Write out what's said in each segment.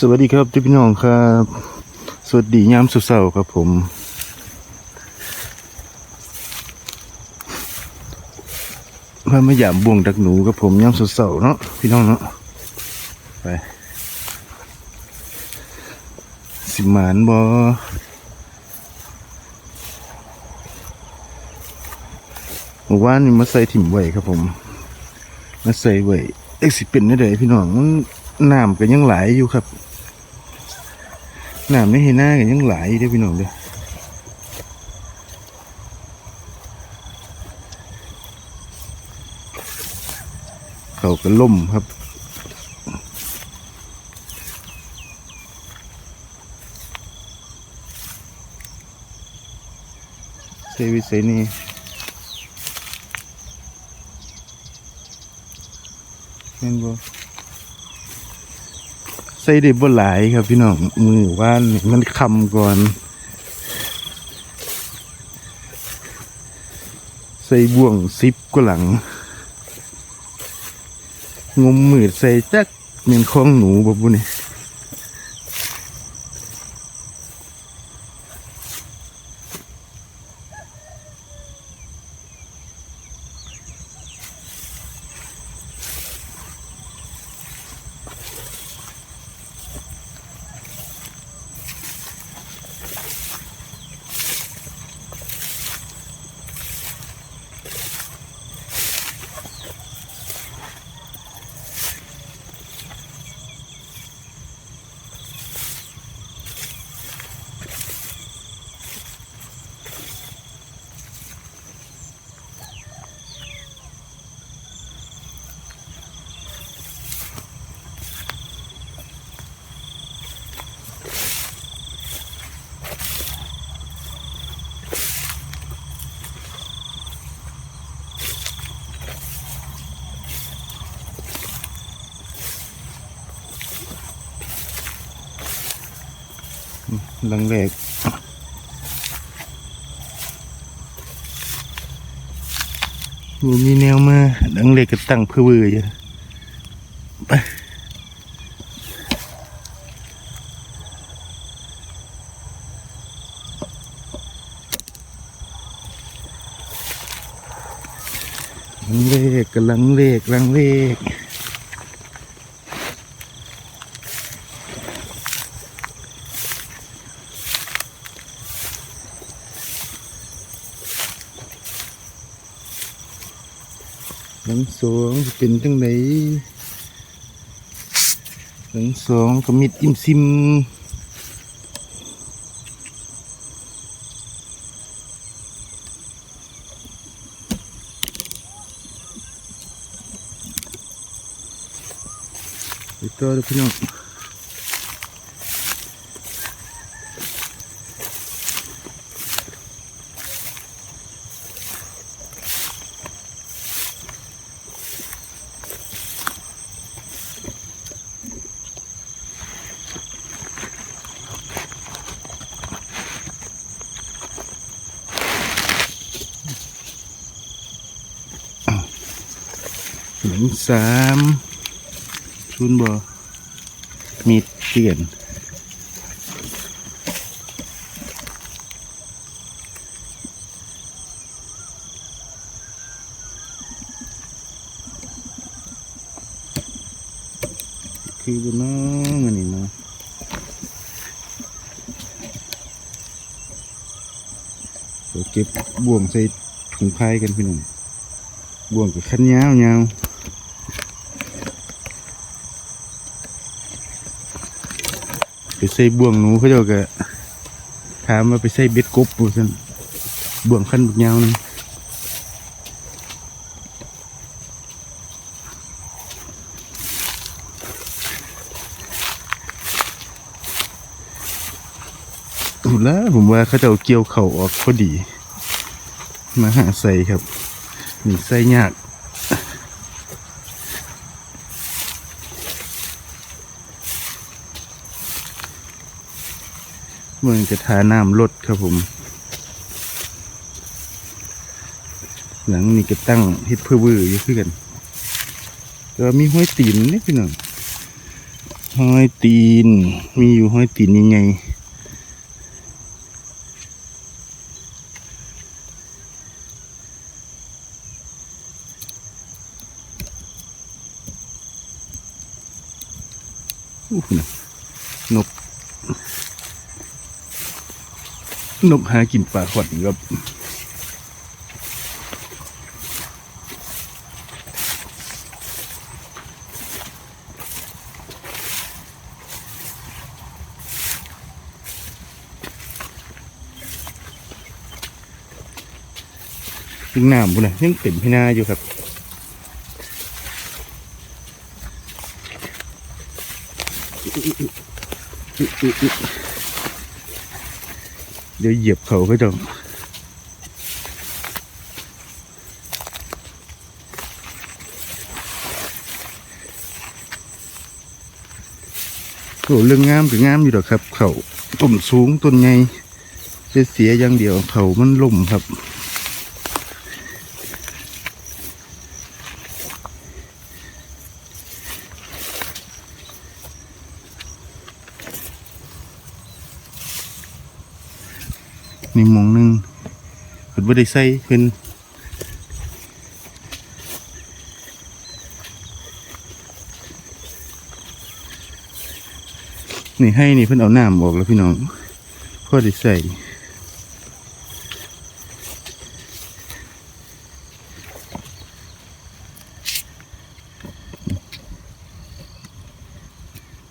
สวัสดีครับพี่น้องครับ สวัสดียามสุเสาครับผม มามาหยามบ่วงดักหนูกับผมยามสุเสาเนาะพี่น้องเนาะไปสิหมานบอเมื่อวานนี่มาใส่ถิ่มไว้ครับผม มาใส่ไว้เอ็กสิเป็นได้เลยพี่น้องน้ำก็ยังไหลายอยู่ครับ น้ำในเฮน่าก็ยังไหลายเด้พี่น้องเด้อเขาก็ล่มครับใส่วิสัยนี่เห็นบ่ ใส่ได้บ่หลายครับพี่น้องมือว่านมันคำก่อน ใส่บ่วงซิปก็หลัง งมมือใส่จักเมียนของหนูบ่บุนี่ หลังแรกมีมีแนวมาหลังแรกก็ตั้งเพื่อเวอร์อยู่ไปลังเลขกับลังเลขหลังเลข หลังสองจะเป็นจังไดหลังสองก็มิดอิ่มซิมไปต่อเลยพี่น้อง สามชุนบ่มีเตียนคือบนน้องอันนี้เนาะเดี๋ยวเก็บบ่วงใส่ถุงพายกันพี่หนุ่มบ่วงกับขั้นยาวยาวไป ใส่บ่วงหนูเขาเจ้าก็ถามว่าไปใส่เบ็ดกบบ่ซั่นบ่วงขั้นบกยาวนึงถูกแล้วผมว่าเขาเจะเกี่ยวเข่าออกพอดี มาหาใส่ครับนี่ใส่ยาก มืองจะทาน้ำลดครับผม หลังนี่ก็ตั้งเฮ็ดเพื่อเวอร์อยู่คือกันแต่มีห้อยตีนนี่พี่น้องห้อยตีน มีอยู่ห้อยตีนยังไงอู้หูนะนก นกหากินปลาขวัญครับถึงน้ำบุญนะยังเป็นพี่นาอยู่ครับอืออืออือ เดี๋ยวเหยียบเขาก็จะโหเรื่องงามถึงงามอยู่ดอกครับ เขาต้นสูงต้นใหญ่เสียอย่างเดียวเขามันล่มครับ นี่มองหนึงเพิ่นบ่ได้ใส่เพิ่นนี่ให้นี่เพิ่นเอาน้ำออกแล้วพี่น้องพอได้ใส่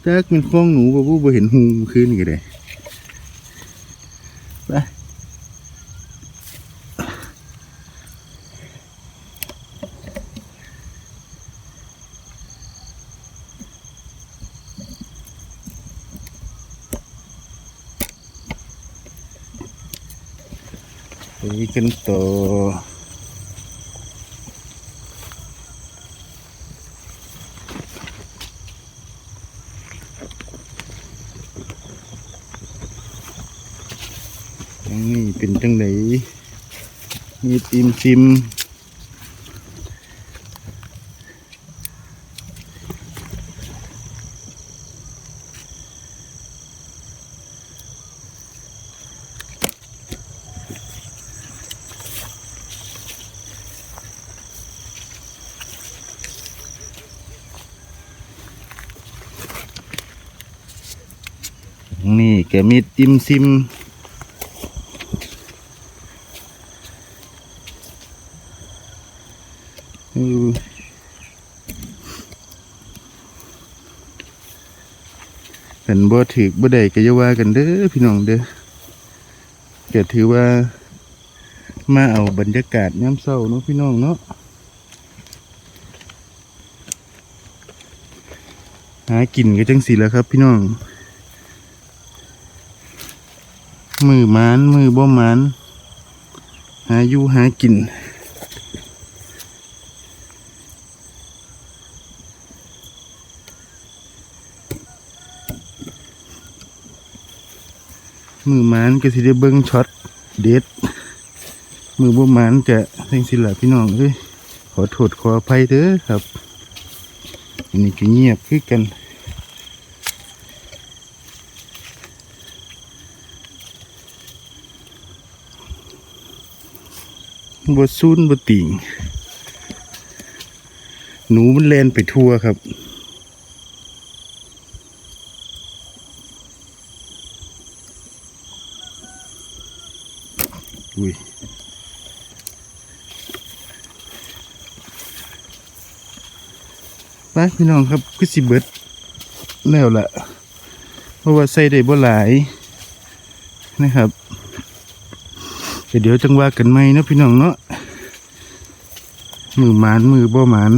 จักมันคล้องหนูบ่บ่บ่เห็นหูคืนก็ได้ ไปกันต่อทางนี้เป็นจังไดมีติมซิม นี่แกมีติมซิมเห็นบ่ถือบ่ได้ก็อย่าว่ากันเด้อพี่น้องเด้อก็ถือว่า มาเอาบรรยากาศย้ำเศร้าเนาะพี่น้องเนาะหากินก็จังสิแล้วครับพี่น้อง มือมานมือบ่มานหาอยู่หากินมือมานก็สิได้เบิ่งช็อตเด็ด มือบ่มานก็จังสิละพี่น้องเอ้ยขอโทษขออภัยเด้อครับอันนี้ก็เงียบคือกัน บ่ซูนบ่ติ่งหนูมันแล่นไปทั่วครับ อุ้ยไปพี่น้องครับก็สิเบิดแล้วล่ะ เพราะว่าใส่ได้บ่หลายนะครับ เดี๋ยวจังว่ากันไหมเนาะพี่น้องเนาะมือหมานมือบ่หมาน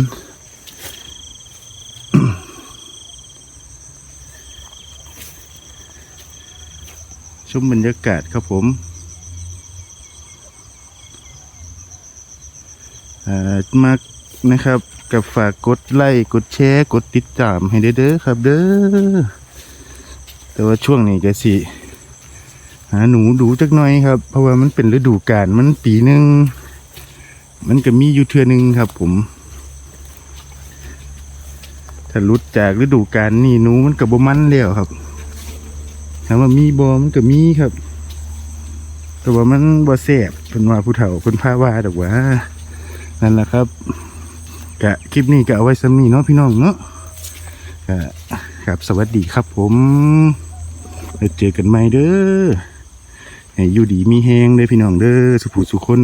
ชมบรรยากาศครับผมมากนะครับกับฝากกดไลค์กดแชร์กดติดตามให้เด้อเด้อครับเด้อแต่ว่าช่วงนี้ก็สิ หาหนูดูจักหน่อยครับ เพราะว่ามันเป็นฤดูกาลมันปีหนึ่งมันก็มีอยู่เทือนึงครับ ผมถ้าลุดจากฤดูกาลนี่หนูมันก็บ่มันแล้วครับถามว่ามีบ่มันก็มีครับ แต่ว่ามันบ่แซ่บเพิ่นว่าผู้เฒ่าเพิ่นพาว่าดอกว่า นั่นแหละครับกะคลิปนี้ก็เอาไว้ซ้ำนี้เนาะพี่น้องเนาะครับสวัสดีครับผม เจอกันใหม่เด้อ ให้อยู่ดีมีแห้งเด้อพี่น้องเด้อสุขุสุขคน